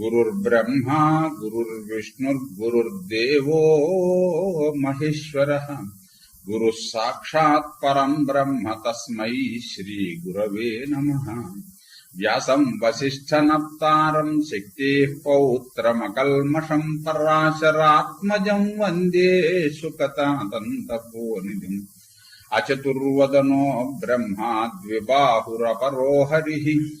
गुरुर्ब्रह्मा गुरुर्विष्णुर्गुरुर्देवो महेश्वर। गुरु साक्षात् परम ब्रह्म तस्मै श्रीगुरवे नमः। व्यासम् वसिष्ठनप्तारम् शक्ति पौत्रमकल्मषम् वंदे वंदे सुकतादन्तपोनिधिम्। अचतुर्वदनो ब्रह्मा द्विबाहुरपरो हरि।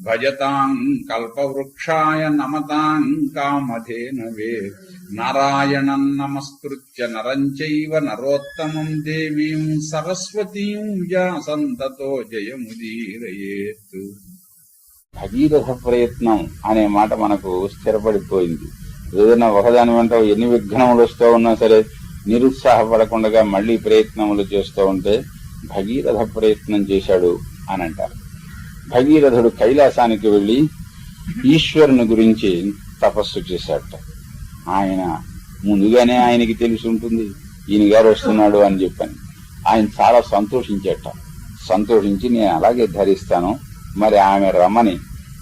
భజతాం కల్పవృక్షాయ నమతాం కామధేనవే నారాయణం నమస్కృత్య నరం చైవ నరోత్తమం దేవీం సరస్వతీం వ్యాసంతతో జయముదీరయేత్ భగీరథ ప్రయత్నం అనే మాట మనకు స్థిరపడిపోయింది. ఏదైనా ఒకదాని వెంట ఎన్ని విఘ్నములు వస్తూ ఉన్నా సరే నిరుత్సాహపడకుండా మళ్ళీ ప్రయత్నములు చేస్తూ ఉంటే భగీరథ ప్రయత్నం చేశాడు అని అంటారు. భగీరథుడు కైలాసానికి వెళ్ళి ఈశ్వరుని గురించి తపస్సు చేశాడట. ఆయన ముందుగానే ఆయనకి తెలిసి ఉంటుంది ఈయన గారు వస్తున్నాడు అని చెప్పని. ఆయన చాలా సంతోషించేట. సంతోషించి నేను అలాగే ధరిస్తాను మరి ఆమె రమ్మని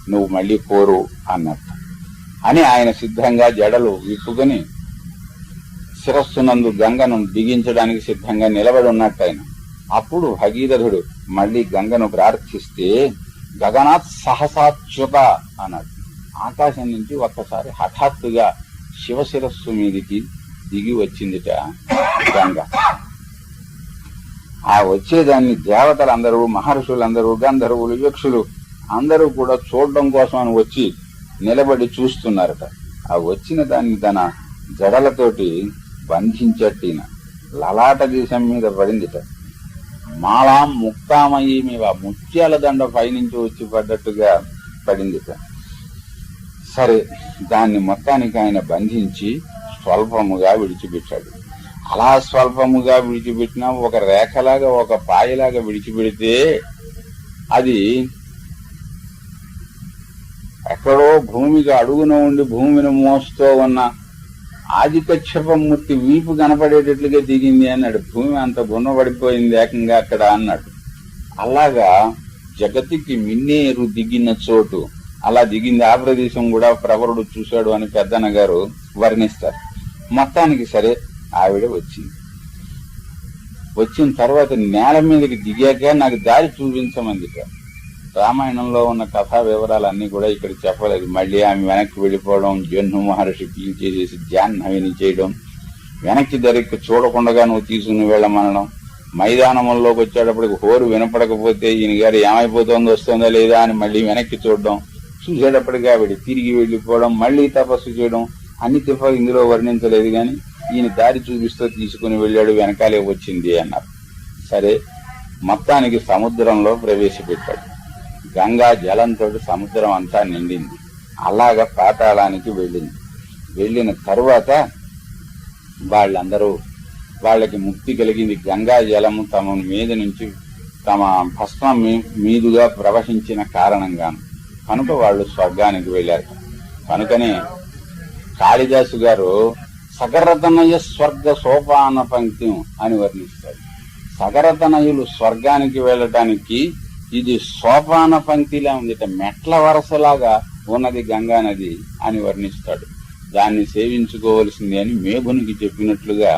నువ్వు మళ్ళీ కోరు అన్నట్టు. అని ఆయన సిద్ధంగా జడలు విప్పుకొని శిరస్సునందు గంగను బిగించడానికి సిద్ధంగా నిలబడి ఉన్నట్టు ఆయన. అప్పుడు భగీరథుడు మళ్ళీ గంగను ప్రార్థిస్తే గగనాత్ సహసాచ్యుత అన్నది ఆకాశం నుంచి ఒక్కసారి హఠాత్తుగా శివశిరస్సు మీదికి దిగి వచ్చిందిట గంగ. ఆ వచ్చేదాన్ని దేవతలందరూ మహర్షులందరూ గంధర్వులు యక్షులు అందరూ కూడా చూడడం కోసం అని వచ్చి నిలబడి చూస్తున్నారట. ఆ వచ్చిన దాన్ని తన జడలతోటి బంధించట్టిన లలాట దేశం మీద పడిందిట. మాలాం ముక్తామయ్యి మీద ముత్యాల దండ పైనుంచి వచ్చి పడ్డట్టుగా పడింది సరే దాన్ని మొత్తానికి ఆయన బంధించి స్వల్పముగా విడిచిపెట్టాడు. అలా స్వల్పముగా విడిచిపెట్టినా ఒక రేఖలాగా ఒక పాయలాగా విడిచిపెడితే అది ఎక్కడో భూమికి అడుగున ఉండి భూమిని మోస్తూ ఉన్న ఆదికక్షపమూర్తి వీపు కనపడేటట్లుగా దిగింది అన్నాడు. భూమి అంత గుణపడిపోయింది ఏకంగా అక్కడ అన్నాడు. అలాగా జగతికి మిన్నేరు దిగిన చోటు. అలా దిగింది ఆ ప్రదేశం కూడా ప్రవరుడు చూశాడు అని పెద్దన్న గారు వర్ణిస్తారు. మొత్తానికి సరే ఆవిడ వచ్చింది. వచ్చిన తర్వాత నేల మీదకి దిగాక నాకు దారి చూపించమంది రామాయణంలో ఉన్న కథా వివరాలన్నీ కూడా ఇక్కడ చెప్పలేదు. మళ్ళీ ఆమె వెనక్కి వెళ్ళిపోవడం జన్ను మహర్షి పీల్చేసేసి జాహ్నవిని చేయడం వెనక్కి దరికి చూడకుండా నువ్వు తీసుకుని వెళ్ళమనడం మైదానంలోకి వచ్చేటప్పటికి హోరు వినపడకపోతే ఈయన గారు ఏమైపోతుందో వస్తుందా లేదా అని మళ్ళీ వెనక్కి చూడడం చూసేటప్పటికి ఆవిడ తిరిగి వెళ్ళిపోవడం మళ్ళీ తపస్సు చేయడం అన్ని తిప్ప ఇందులో వర్ణించలేదు గాని ఈయన దారి చూపిస్తూ తీసుకుని వెళ్ళాడు వెనకాలే వచ్చింది అన్నారు. సరే మొత్తానికి సముద్రంలో ప్రవేశపెట్టాడు. గంగా జలంతో సముద్రం అంతా నిండింది. అలాగ పాతాళానికి వెళ్ళింది. వెళ్ళిన తరువాత వాళ్ళందరూ వాళ్ళకి ముక్తి కలిగింది. గంగా జలము తమ మీద నుంచి తమ భస్మం మీ- మీదుగా ప్రవహించిన కారణంగాను. కనుక వాళ్ళు స్వర్గానికి వెళ్ళారు. కనుకనే కాళిదాసు గారు సగరతనయ స్వర్గ సోపాన పంక్తి అని వర్ణిస్తారు. సగరతనయులు స్వర్గానికి వెళ్ళటానికి ఇది సోపాన పంక్తిలా ఉంది. మెట్ల వరసలాగా ఉన్నది గంగా నది అని వర్ణిస్తాడు. దాన్ని సేవించుకోవలసింది అని మేఘునికి చెప్పినట్లుగా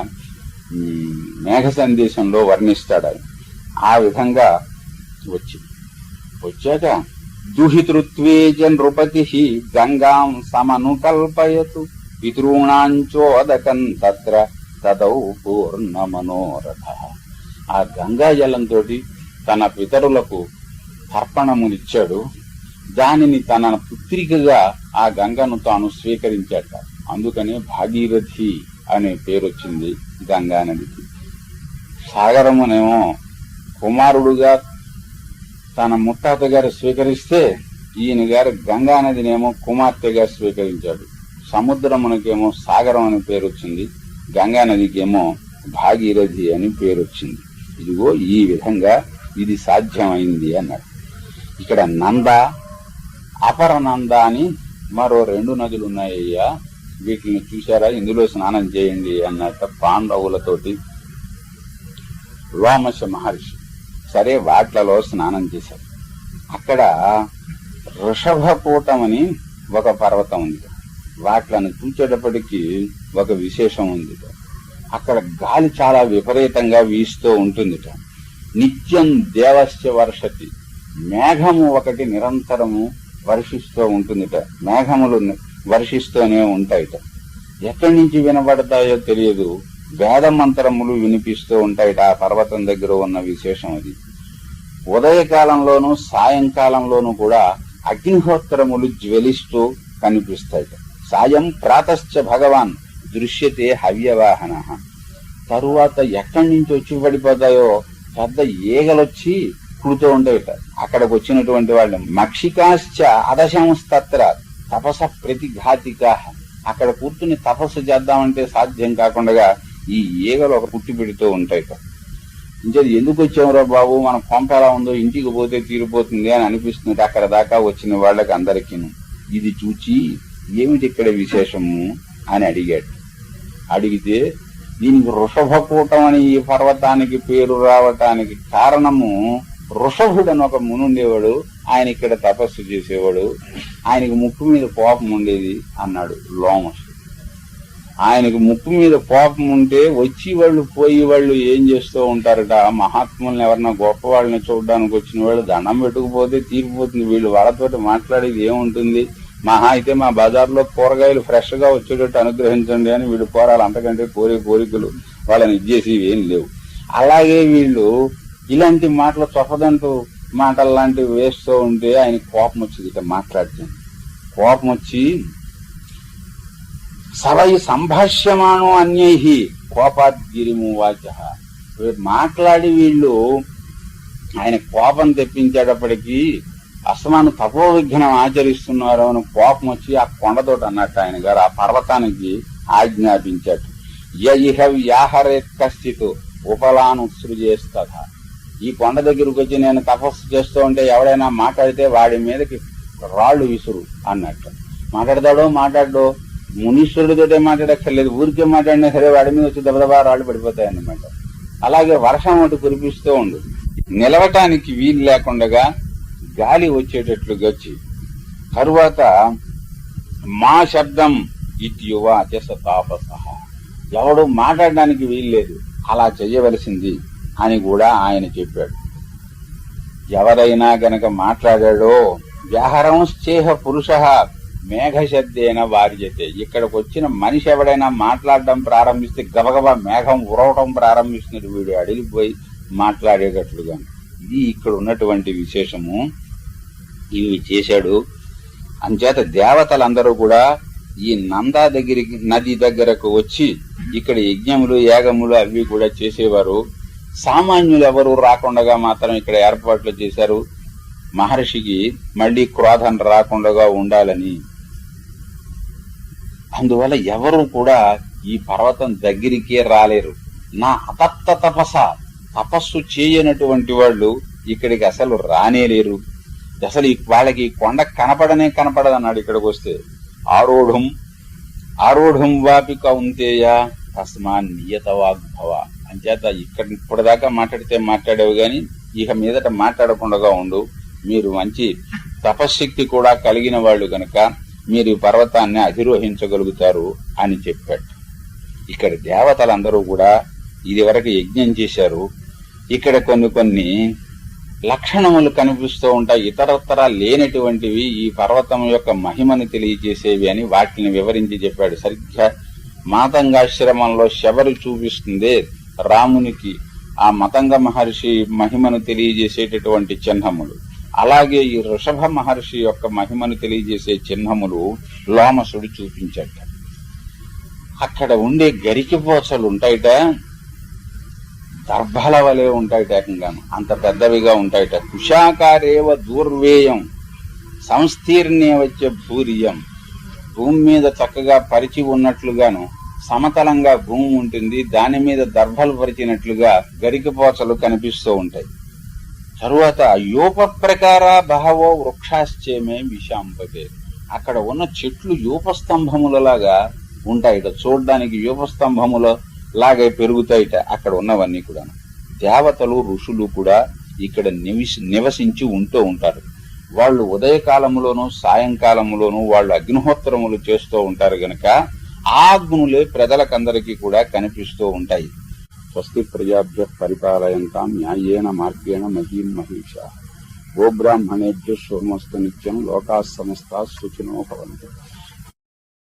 మేఘ సందేశంలో వర్ణిస్తాడు ఆయన. ఆ విధంగా వచ్చి వచ్చాక దుహితృత్వే చ నృపతి గంగాం సమనుకల్పయతు పితృణాంచోదకం తత్ర తదౌ పూర్ణ మనోరథ ఆ గంగా జలంతో తన పితరులకు తర్పణమునిచ్చాడు దానిని తన పుత్రికగా ఆ గంగను తాను స్వీకరించాట. అందుకనే భాగీరథి అనే పేరు వచ్చింది గంగా నదికి సాగరమునేమో కుమారుడుగా తన ముత్తాత గారు స్వీకరిస్తే ఈయన గారు గంగా నదినేమో కుమార్తెగా స్వీకరించాడు. సముద్రమునకేమో సాగరం అని పేరు వచ్చింది గంగా నదికేమో భాగీరథి అని పేరు వచ్చింది ఇదిగో ఈ విధంగా ఇది సాధ్యమైంది అన్నాడు. ఇక్కడ నంద అపర నంద అని మరో రెండు నదులు ఉన్నాయ్యా. వీటిని చూసారా ఇందులో స్నానం చేయండి అన్నట్ట పాండవులతోటి లోమశ మహర్షి సరే వాట్లలో స్నానం చేశారు. అక్కడ వృషభకూటం అని ఒక పర్వతం ఉంది. వాట్లను చూచేటప్పటికి ఒక విశేషం ఉంది. అక్కడ గాలి చాలా విపరీతంగా వీస్తూ ఉంటుంది నిత్యం దేవస్య వర్షతి. మేఘము ఒకటి నిరంతరము వర్షిస్తూ ఉంటుందిట. మేఘములు వర్షిస్తూనే ఉంటాయిట. ఎక్కడి నుంచి వినబడతాయో తెలియదు. వేద మంత్రములు వినిపిస్తూ ఉంటాయిట ఆ పర్వతం దగ్గర ఉన్న విశేషం అది. ఉదయకాలంలోనూ సాయంకాలంలోనూ కూడా అగ్నిహోత్రములు జ్వలిస్తూ కనిపిస్తాయిట. సాయం ప్రాతశ్చ భగవాన్ దృశ్యతే హవ్యవాహన. తరువాత ఎక్కడి నుంచి వచ్చి పడిపోతాయో పెద్ద ఈగలొచ్చి కుడుతూ ఉండేట. అక్కడికి వచ్చినటువంటి వాళ్ళు మక్షికాశ్చ అదశంస్తత్ర తపస ప్రతిఘాతిక. అక్కడ కూర్చుని తపస్సు చేద్దామంటే సాధ్యం కాకుండా ఈ ఈగలు ఒక పుట్టి పెడుతూ ఉంటాయిట. ఇంకా ఎందుకు వచ్చావురా బాబు? మన కొంప ఎలా ఉందో? ఇంటికి పోతే తీరిపోతుంది అని అనిపిస్తుంది అక్కడ దాకా వచ్చిన వాళ్ళకి అందరికీ ఇది చూచి ఏమిటి ఇక్కడ విశేషము? అని అడిగాడు. అడిగితే దీనికి వృషభకూటం అని ఈ పర్వతానికి పేరు రావటానికి కారణము వృషభుడు అని ఒక మునుండేవాడు ఆయన ఇక్కడ తపస్సు చేసేవాడు ఆయనకి ముక్కు మీద కోపం ఉండేది అన్నాడు లోమస్. ఆయనకు ముక్కు మీద కోపం ఉంటే వచ్చి వాళ్ళు పోయి వాళ్ళు ఏం చేస్తూ ఉంటారట? మహాత్ములను ఎవరన్నా గొప్ప వాళ్ళని చూడడానికి వచ్చిన వాళ్ళు దండం పెట్టుకుపోతే తీరిపోతుంది. వీళ్ళు వాళ్ళతోటి మాట్లాడేది ఏముంటుంది? మహా అయితే మా బజార్లో కూరగాయలు ఫ్రెష్గా వచ్చేటట్టు అనుగ్రహించండి అని వీళ్ళు కోరాలి. అంతకంటే కోరే కోరికలు వాళ్ళని ఇచ్చేసి ఏం లేవు. అలాగే వీళ్ళు ఇలాంటి మాటలు చొప్పదంటూ మాటలు లాంటివి వేస్తూ ఉంటే ఆయన కోపం వచ్చింది ఇట్లా మాట్లాడుతుంది కోపం వచ్చి సవై సంభాష్యమానో అన్యై కోపాద్గిరిము వాచ మాట్లాడి వీళ్ళు ఆయన కోపం తెప్పించేటప్పటికీ అసమాను తపో విఘ్నం ఆచరిస్తున్నారు అని కోపం వచ్చి ఆ కొండతోటి అన్నట్టు ఆయన గారు ఆ పర్వతానికి ఆజ్ఞాపించాడు ఇహ వ్యాహరే కశ్చిత్ ఉపలాను సృజేస్తథ ఈ కొండ దగ్గరకు వచ్చి నేను తపస్సు చేస్తూ ఉంటే ఎవడైనా మాట్లాడితే వాడి మీదకి రాళ్ళు విసురు అన్నట్టు. మాట్లాడతాడో మాట్లాడో మునీశ్వరుడితోటే మాట్లాడక్కర్లేదు. ఊరికే మాట్లాడినా సరే వాడి మీద వచ్చి దెబ్బదబా రాళ్ళు పడిపోతాయి అన్నమాట అలాగే వర్షం ఒకటి కురిపిస్తూ ఉండు. నిలవటానికి వీలు లేకుండా గాలి వచ్చేటట్లు గచ్చి తరువాత మా శబ్దం ఇత్యువాచ తాపస. ఎవడు మాట్లాడడానికి వీల్లేదు అలా చెయ్యవలసింది అని కూడా ఆయన చెప్పాడు. ఎవరైనా గనక మాట్లాడాడో వ్యాహరంశ్చేహ పురుష మేఘశబ్దేన వార్యతే ఇక్కడికి వచ్చిన మనిషి ఎవడైనా మాట్లాడడం ప్రారంభిస్తే గబగబా మేఘం ఉరవటం ప్రారంభిస్తున్నట్టు వీడు అడిగిపోయి మాట్లాడేటట్లుగా. ఇది ఇక్కడ ఉన్నటువంటి విశేషము. ఇవి చేశాడు. అంచేత దేవతలందరూ కూడా ఈ నందా దగ్గరికి నది దగ్గరకు వచ్చి ఇక్కడ యజ్ఞములు యాగములు అవి కూడా చేసేవారు. సామాన్యులు ఎవరు రాకుండా మాత్రం ఇక్కడ ఏర్పాట్లు చేశారు. మహర్షికి మళ్ళీ క్రోధం రాకుండా ఉండాలని. అందువల్ల ఎవరు కూడా ఈ పర్వతం దగ్గరికే రాలేరు. నా అతత్త తపస తపస్సు చేయనటువంటి వాళ్ళు ఇక్కడికి అసలు రానేలేరు అసలు ఈ వాళ్ళకి కొండ కనపడనే కనపడదు అన్నాడు ఇక్కడికి వస్తే. ఆరోఢం ఆరోఢం వాపి కౌంతేయ తస్మాన్ నియత వాగ్భవ అంచేత ఇక్కడ ఇప్పటిదాకా మాట్లాడితే మాట్లాడేవి గాని ఇక మీదట మాట్లాడకుండా ఉండు. మీరు మంచి తపశ్శక్తి కూడా కలిగిన వాళ్ళు గనక మీరు ఈ పర్వతాన్ని అధిరోహించగలుగుతారు అని చెప్పాడు. ఇక్కడ దేవతలందరూ కూడా ఇది వరకు యజ్ఞం చేశారు. ఇక్కడ కొన్ని కొన్ని లక్షణములు కనిపిస్తూ ఉంటాయి. ఇతరత్తర లేనటువంటివి ఈ పర్వతం యొక్క మహిమను తెలియజేసేవి అని వాటిని వివరించి చెప్పాడు. సరిగ్గా మాతంగాశ్రమంలో శబరి చూపిస్తుంది. రామునికి ఆ మతంగ మహర్షి మహిమను తెలియజేసేటటువంటి చిహ్నములు. అలాగే ఈ ఋషభ మహర్షి యొక్క మహిమను తెలియజేసే చిహ్నములు లోమసుడు చూపించట. అక్కడ ఉండే గరికిపోచలు ఉంటాయిట. దర్భల వలె ఉంటాయిట ఏకంగాను. అంత పెద్దవిగా ఉంటాయిట. కుషాకారేవ దూర్వేయం సంస్థీర్ణే వచ్చే భూరియం. భూమి మీద చక్కగా పరిచి ఉన్నట్లుగాను సమతలంగా భూమి ఉంటుంది. దాని మీద దర్భలు పరిచినట్లుగా గరికపోచలు కనిపిస్తూ ఉంటాయి. తరువాత యూప ప్రకార బహవో వృక్షాశ్చేమే విషాంపతే అక్కడ ఉన్న చెట్లు యూపస్తంభములలాగా ఉంటాయిట. చూడడానికి యూపస్తంభముల లాగే పెరుగుతాయిట అక్కడ ఉన్నవన్నీ కూడా దేవతలు ఋషులు కూడా ఇక్కడ నివిసి నివసించి ఉంటూ ఉంటారు. వాళ్ళు ఉదయకాలంలోనూ సాయంకాలంలోనూ వాళ్ళు అగ్నిహోత్రములు చేస్తూ ఉంటారు గనక ఆ అగ్నులే ప్రజలకందరికీ కూడా కనిపిస్తూ ఉంటాయి. స్వస్తి ప్రజాభ్య పరిపాలయంతాం న్యాయేన మార్గేణ మహీం మహిష. గోబ్రాహ్మణేభ్య సోమస్తు నిత్యం లోకా సమస్త సుఖినో భవంతు.